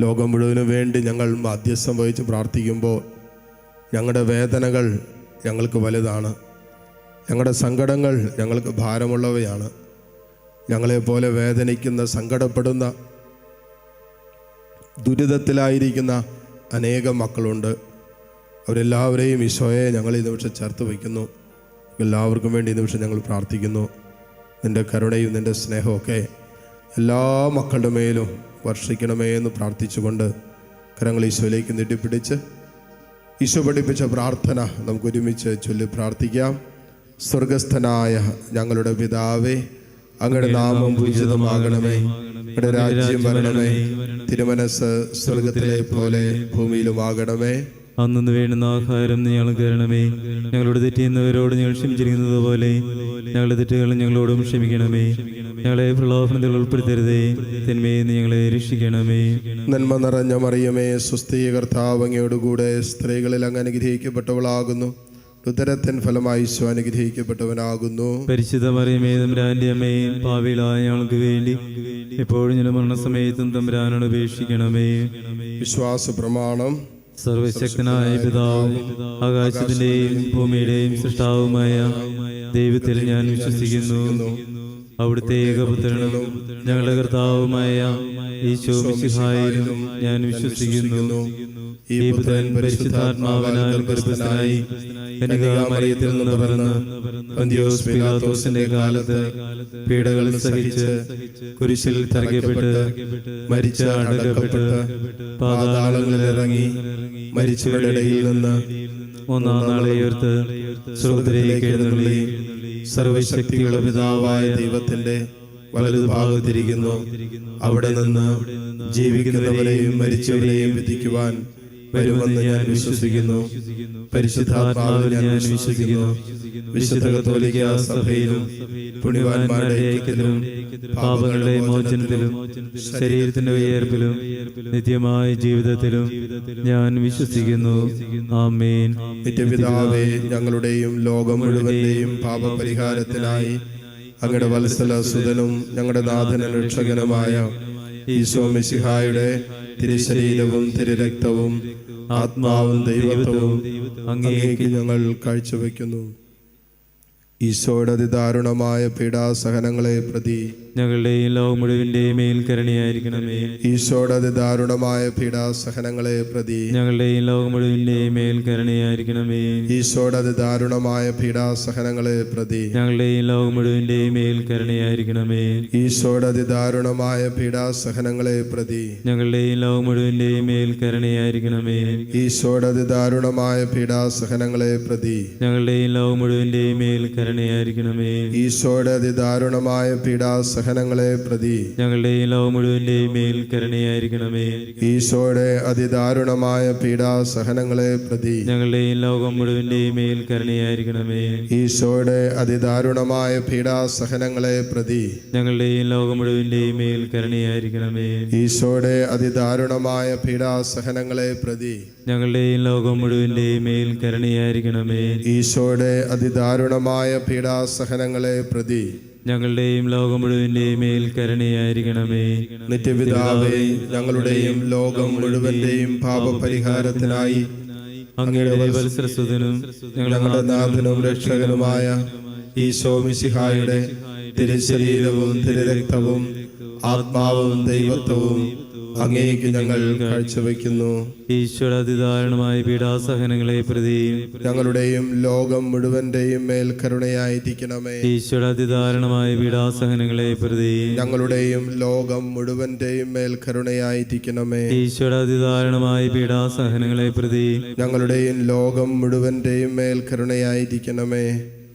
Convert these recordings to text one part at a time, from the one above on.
ലോകം മുഴുവനും വേണ്ടി ഞങ്ങൾ മധ്യസ്ഥം വഹിച്ച് പ്രാർത്ഥിക്കുമ്പോൾ ഞങ്ങളുടെ വേദനകൾ ഞങ്ങൾക്ക് വലുതാണ്. ഞങ്ങളുടെ സങ്കടങ്ങൾ ഞങ്ങൾക്ക് ഭാരമുള്ളവയാണ്. ഞങ്ങളെപ്പോലെ വേദനിക്കുന്ന സങ്കടപ്പെടുന്ന ദുരിതത്തിലായിരിക്കുന്ന അനേകം മക്കളുണ്ട്. അവരെല്ലാവരെയും ഈശോയെ ഞങ്ങൾ ഈ നിമിഷം ചേർത്ത് വയ്ക്കുന്നു. എല്ലാവർക്കും വേണ്ടി ഈ നിമിഷം ഞങ്ങൾ പ്രാർത്ഥിക്കുന്നു. നിന്റെ കരുണയും നിന്റെ സ്നേഹമൊക്കെ എല്ലാ മക്കളുടെ മേലും വർഷിക്കണമേ എന്ന് പ്രാർത്ഥിച്ചുകൊണ്ട് കരങ്ങൾ ഈശോയിലേക്ക് നീട്ടിപ്പിടിച്ച് ഈശോ പഠിപ്പിച്ച പ്രാർത്ഥന നമുക്ക് ഒരുമിച്ച് ചൊല്ലി പ്രാർത്ഥിക്കാം. സ്വർഗസ്ഥനായ ഞങ്ങളുടെ പിതാവേ അങ്ങയുടെ നാമം പൂജിതമാകണമേ. അങ്ങയുടെ രാജ്യം വരണമേ. തിരുമനസ് സ്വർഗത്തിലെ പോലെ ഭൂമിയിലുമാകണമേ. അന്നു വേണ്ടുന്ന ആഹാരം നീ ഞങ്ങൾക്ക് തരണമേ ഞങ്ങളുടെ തെറ്റിയുന്നവരോട് ഞങ്ങൾ ക്ഷമിച്ചിരിക്കുന്നത് പോലെ. ഞങ്ങളുടെ തെറ്റുകൾ ഞങ്ങളോടും ക്ഷമിക്കണമേ. ഞങ്ങളെ പ്രലോഭനത്തിൽ ഉൾപ്പെടുത്തരുതേ. തിന്മയെ ഞങ്ങളെ രക്ഷിക്കണമേ. നന്മ നിറഞ്ഞ മറിയമേ സുസ്ഥീയ കർത്താവങ്ങയോടുകൂടെ സ്ത്രീകളിൽ അങ്ങ് അനുഗ്രഹിക്കപ്പെട്ടവളാകുന്നു. ഉദരത്തിൻ ഫലമായി അനുഗ്രഹിക്കപ്പെട്ടവനാകുന്നു. പരിശുദ്ധ മറിയമേ തമ്പുരാന്റെ അമ്മേ പാവിലായ ഞങ്ങൾക്ക് വേണ്ടി എപ്പോഴും ഞാൻ മരണസമയത്തും തമ്പുരാനോട് അപേക്ഷിക്കണമേ. വിശ്വാസ പ്രമാണം സർവശക്തനായ പിതാവ് ആകാശത്തിന്റെയും ഭൂമിയുടെയും സൃഷ്ടാവുമായ ദൈവത്തിൽ ഞാൻ വിശ്വസിക്കുന്നു. അവിടുത്തെ ഏകപുത്രനും ഞങ്ങളുടെ കർത്താവുമായ ഈശോ മിശിഹായിലും ഞാൻ വിശ്വസിക്കുന്നു. ഈ പുത്രൻ പരിശുദ്ധാത്മാവനാൽ ഗർഭസ്ഥനായി കനികാമറിയത്തിൽ നിന്ന് പറന്ന് പന്തിയോസ് പിലാത്തോസിന്റെ കാലത്ത് പീഡകൾ സഹിച്ച് കുരിശിൽ തറയ്ക്കപ്പെട്ട് മരിച്ച അടക്കപ്പെട്ട് പാതാളങ്ങളിൽ ഇറങ്ങി മരിച്ചവരുടെ ഇടയിൽ നിന്ന് ഒന്നാം നാളെ ഉയർത്ത് സ്വർഗത്തിലേക്ക് എഴുന്നള്ളി. സർവശക്തിയുള്ള പിതാവായ ദൈവത്തിന്റെ വലതുഭാഗത്തിരിക്കുന്നു. അവിടെ നിന്ന് ജീവിക്കുന്നവരെയും മരിച്ചവരെയും വിധിക്കുവാൻ വരുമെന്ന് ഞാൻ വിശ്വസിക്കുന്നു. പരിശുദ്ധാത്മാവിൽ ഞാൻ വിശ്വസിക്കുന്നു. വിശുദ്ധ കത്തോലിക്ക സഭയിലും പുണ്യവാന്മാരുടെ ഐക്യത്തിലും പാപങ്ങളുടെ മോചനത്തിലും ശരീരത്തിന്റെ ഉയർപ്പിലും നിത്യമായ ജീവിതത്തിലും ഞാൻ വിശ്വസിക്കുന്നു. ആമേൻ. നിത്യപിതാവേ ഞങ്ങളുടെയും ലോകം മുഴുവന്റെയും പാപപരിഹാരത്തിനായി അങ്ങടെ വത്സല സുതനും ഞങ്ങളുടെ നാഥന രക്ഷകനുമായ ഈശോ മിശിഹായുടെ തിരുശരീരവും തിരുരക്തവും ആത്മാവും ദൈവത്വവും അങ്ങേക്ക് ഞങ്ങൾ കാഴ്ചവെക്കുന്നു. ഈശോയുടെ അതിദാരുണമായ പീഡാസഹനങ്ങളെ പ്രതി ഞങ്ങളുടെയും ലോകം മുഴുവിന്റെയും മേൽ കരുണയായിരിക്കണമേ. ഈശോയുടെ അതിദാരുണമായ പീഡാസഹനങ്ങളെ പ്രതി ഞങ്ങളുടെയും ലോകം മുഴുവിന്റെയും മേൽ കരുണയായിരിക്കണമേ. ഈശോയുടെ അതിദാരുണമായ പീഡാസഹനങ്ങളെ പ്രതി ഞങ്ങളുടെയും ലോകം മുഴുവിന്റെയും മേൽ കരുണയായിരിക്കണമേ. ഈശോയുടെ അതിദാരുണമായ പീഡാസഹനങ്ങളെ പ്രതി ഞങ്ങളുടെയും ലോകം മുഴുവിന്റെയും മേൽ കരുണയായിരിക്കണമേ. ഈശോയുടെ അതിദാരുണമായ പീഡാസഹനങ്ങളെ പ്രതി ഞങ്ങളുടെയും ലോകം മുഴുവിന്റെയും മേൽ കരുണയായിരിക്കണമേ. ഈശോയുടെ അതിദാരുണമായ പീഡാസഹനങ്ങളെ പ്രതി ഞങ്ങളുടെ ലോകം മുഴുവന്റെയും മേൽ കരുണയായിരിക്കണമേ. ഈശോയുടെ അതിദാരുണമായ പീഡാസഹനങ്ങളെ പ്രതി ഞങ്ങളുടെ ലോകം മുഴുവന്റെയും മേൽ കരുണയായിരിക്കണമേ. ഈശോയുടെ അതിദാരുണമായ പീഡാസഹനങ്ങളെ പ്രതി ഞങ്ങളുടെ ലോകം മുഴുവന്റെയും മേൽ കരുണയായിരിക്കണമേ. ഈശോയുടെ അതിദാരുണമായ പീഡാസഹനങ്ങളെ പ്രതി ഞങ്ങളുടെ ലോകം മുഴുവന്റെയും മേൽ കരുണയായിരിക്കണമേ. ഈശോയുടെ അതിദാരുണമായ പീഡാസഹനങ്ങളെ പ്രതി ഞങ്ങളുടെയും ലോകം മുഴുവന്റെയും മേൽ കരുണയായിരിക്കണമേ. നിത്യപിതാവേ ഞങ്ങളുടെയും ലോകം മുഴുവന്റെയും പാപപരിഹാരത്തിനായി അങ്ങയുടെ ഞങ്ങളുടെ നാഥനും രക്ഷകനുമായ ഈശോ മിശിഹായുടെ തിരുശരീരവും തിരുരക്തവും ആത്മാവും ദൈവത്വവും അങ്ങേക്ക് ഞങ്ങൾ കാഴ്ചവെക്കുന്നു. ഈശ്വര അതിദാരുണമായ പീഡാസഹനങ്ങളെ പ്രതി ഞങ്ങളുടെയും ലോകം മുഴുവന്റെയും മേൽ കരുണയായിരിക്കണമേ. ഈശ്വര അതിദാരുണമായ പീഡാസഹനങ്ങളെ പ്രതി ഞങ്ങളുടെയും ലോകം മുഴുവന്റെയും മേൽ കരുണയായിരിക്കണമേ. ഈശ്വര അതിദാരുണമായ പീഡാസഹനങ്ങളെ പ്രതി ഞങ്ങളുടെയും ലോകം മുഴുവന്റെയും മേൽ കരുണയായിരിക്കണമേ.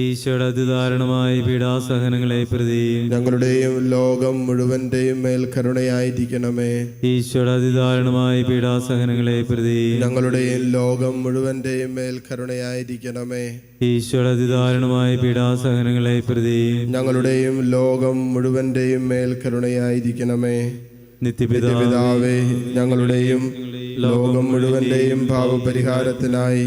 ഈശോയുടെ അതിദാരുണമായ പീഡാസഹനങ്ങളെ പ്രതി ഞങ്ങളുടെയും ലോകം മുഴുവന്റെയും മേൽ കരുണയായിരിക്കണമേ. ഈശോയുടെ അതിദാരുണമായ പീഡാസഹനങ്ങളെ പ്രതി ഞങ്ങളുടെയും ലോകം മുഴുവന്റെയും മേൽ കരുണയായിരിക്കണമേ. ഈശോയുടെ അതിദാരുണമായ പീഡാസഹനങ്ങളെ പ്രതി ഞങ്ങളുടെയും ലോകം മുഴുവന്റെയും മേൽ കരുണയായിരിക്കണമേ. നിത്യപിതാവേ ഞങ്ങളുടെയും ലോകം മുഴുവന്റെയും പാപപരിഹാരത്തിനായി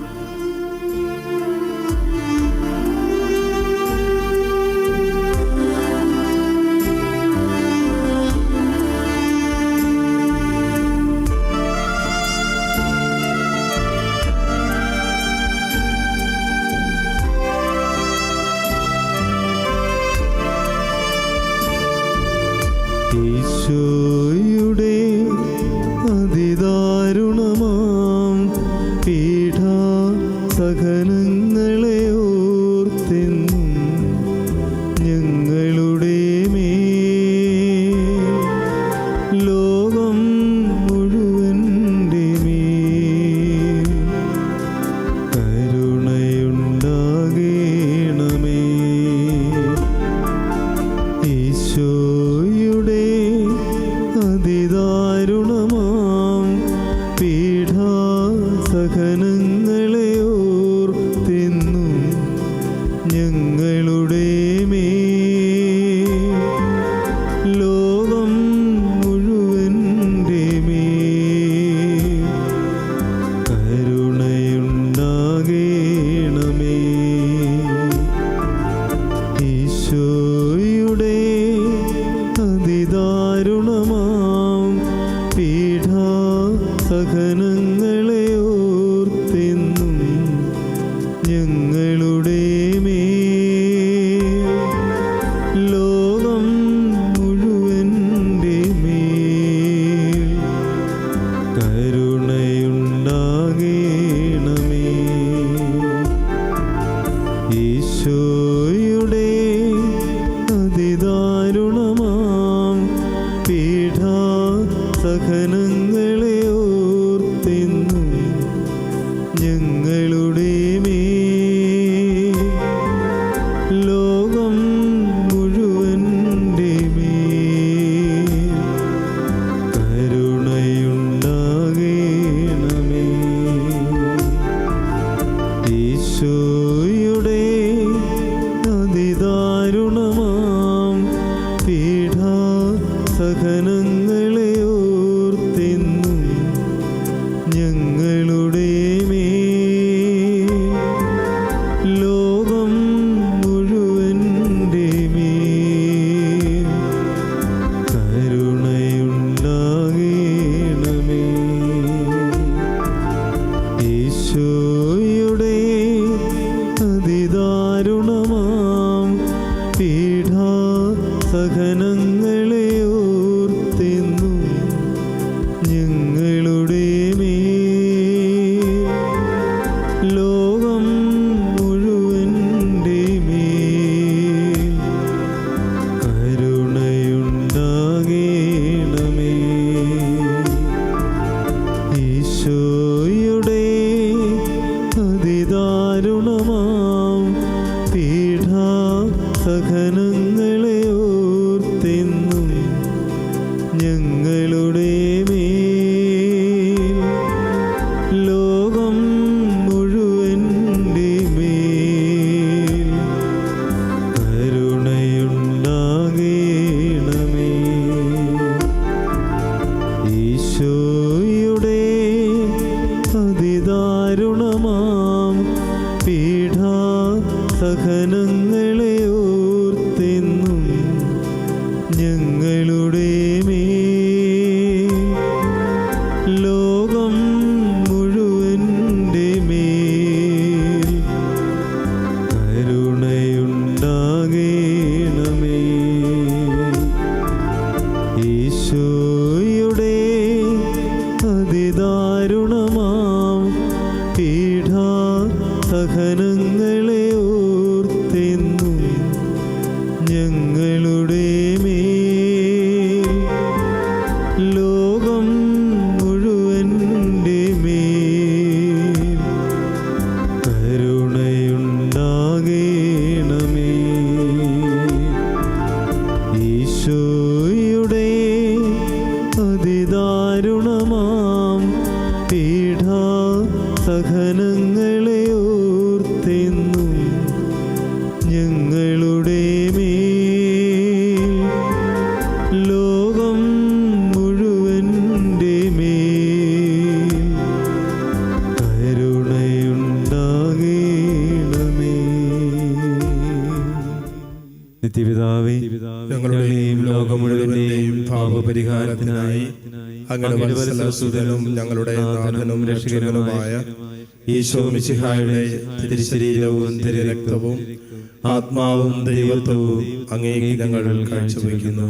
ലോകം ഞങ്ങളുടെ ലോകം ഈശോയുടെ പീഠാസഹനങ്ങളെ ഓർത്തെന്നും ഞങ്ങളുടെ സഹനങ്ങളെ ഓർത്തെന്നും ഞങ്ങളുടെ മേൽ. ലോകം മുഴുവന്റെ മേൽ. കരുണയുണ്ടാകേണമേ. നിത്യപിതാവേ ഞങ്ങളുടെയും ലോകം പാപപരിഹാരത്തിനായി അങ്ങയുടെ വത്സലസുതനും ഞങ്ങളുടെ നാഥനും രക്ഷകനുമായ ഈശോ മിശിഹായുടെ തിരുശരീരവും തിരുരക്തവും ആത്മാവും ദൈവത്വവും അങ്ങേക്ക് ഞങ്ങൾ കാഴ്ചവെക്കുന്നു.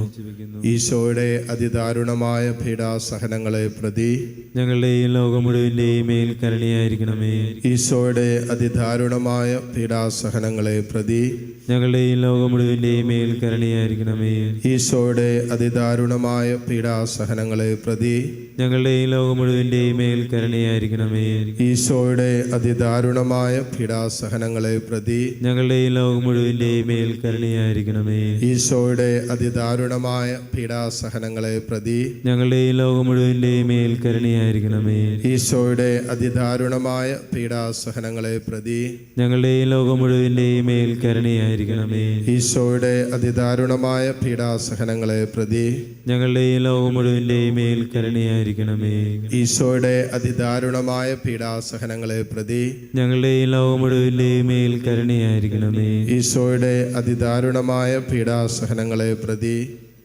ഈശോയുടെ അതിദാരുണമായ പീഡാസഹനങ്ങളെ പ്രതി ഞങ്ങളുടെയും ലോകം മുഴുവന്റെയും മേൽ കരുണയായിരിക്കണമേ. ഈശോയുടെ അതിദാരുണമായ പീഡാസഹനങ്ങളെ പ്രതി ഞങ്ങളുടെയും ലോകം മുഴുവന്റെയും മേൽ കരുണയായിരിക്കണമേ. ഈശോയുടെ അതിദാരുണമായ പീഡാസഹനങ്ങളെ പ്രതി ഞങ്ങളുടെയും ലോകം മുഴുവന്റെയും മേൽ കരുണയായിരിക്കണമേ. ഈശോയുടെ അതിദാരുണമായ പീഡാസഹനങ്ങളെ പ്രതി ഞങ്ങളുടെ ഈ ലോകം മുഴുവന്റെയും മേൽ കരുണയായിരിക്കണമേ. ഈശോയുടെ അതിദാരുണമായ പീഡാസഹനങ്ങളെ പ്രതി ഞങ്ങളുടെ ലോകം മുഴുവന്റെയും മേൽ കരുണയായിരിക്കണമേ. ഈശോയുടെ അതിദാരുണമായ പീഡാസഹനങ്ങളെ പ്രതി ഞങ്ങളുടെ ലോകം മുഴുവന്റെയും മേൽ കരുണയായിരിക്കണമേ. ഈശോയുടെ അതിദാരുണമായ പീഡാസഹനങ്ങളെ പ്രതി ഞങ്ങളുടെ ലോകം മുഴുവന്റെയും മേൽ കരുണയായിരിക്കണമേ. ഈശോയുടെ അതിദാരുണമായ പീഡാസഹനങ്ങളെ പ്രതി ഞങ്ങളുടെ ലോകം മുഴുവന്റെയും മേൽ കരുണയായിരിക്കണമേ. ഈശോയുടെ അതിദാരുണമായ പീഡാസഹനങ്ങളെ പ്രതി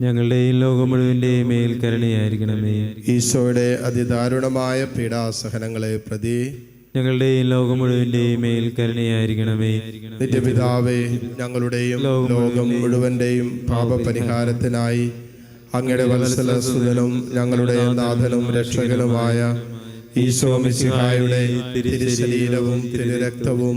ഞങ്ങളുടെയും ലോകം മുഴുവന്റെയും മേൽ കരുണയായിരിക്കണമേ. ഈശോയുടെ അതിദാരുണമായ പീഡാസഹനങ്ങളെ പ്രതി ഞങ്ങളുടെയും ലോകം മുഴുവന്റെയും മേൽ കരുണയായിരിക്കണമേ. നിത്യപിതാവേ ഞങ്ങളുടെയും ലോകം മുഴുവന്റെയും പാപപരിഹാരത്തിനായി അങ്ങയുടെ വത്സലസുതനും ഞങ്ങളുടെ നാഥനും രക്ഷകനുമായ ഈശോ മിശിഹായുടെ തിരുശരീരവും തിരുരക്തവും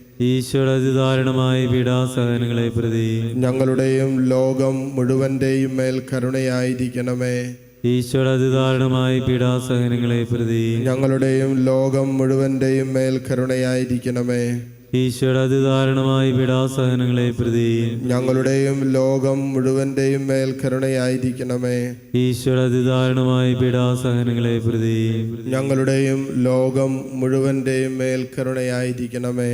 ഈശ്വര അതിദാരുണമായ പീഡാസഹനങ്ങളെ പ്രതി ഞങ്ങളുടെയും ലോകം മുഴുവന്റെയും മേൽ കരുണയായിരിക്കണമേ. ഈശ്വര അതിദാരുണമായ പീഡാസഹനങ്ങളെ പ്രതി ഞങ്ങളുടെയും ലോകം മുഴുവന്റെയും മേൽ കരുണയായിരിക്കണമേ. ഈശ്വര അതിദാരുണമായ പീഡാസഹനങ്ങളെ പ്രതി ഞങ്ങളുടെയും ലോകം മുഴുവന്റെയും മേൽ കരുണയായിരിക്കണമേ. ഈശ്വര അതിദാരുണമായ പീഡാസഹനങ്ങളെ പ്രതി ഞങ്ങളുടെയും ലോകം മുഴുവന്റെയും മേൽ കരുണയായിരിക്കണമേ.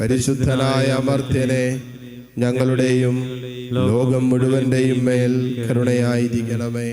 പരിശുദ്ധനായ അമർത്യനെ ഞങ്ങളുടെയും ലോകം മുഴുവന്റെയും മേൽ കരുണയായിരിക്കണമേ.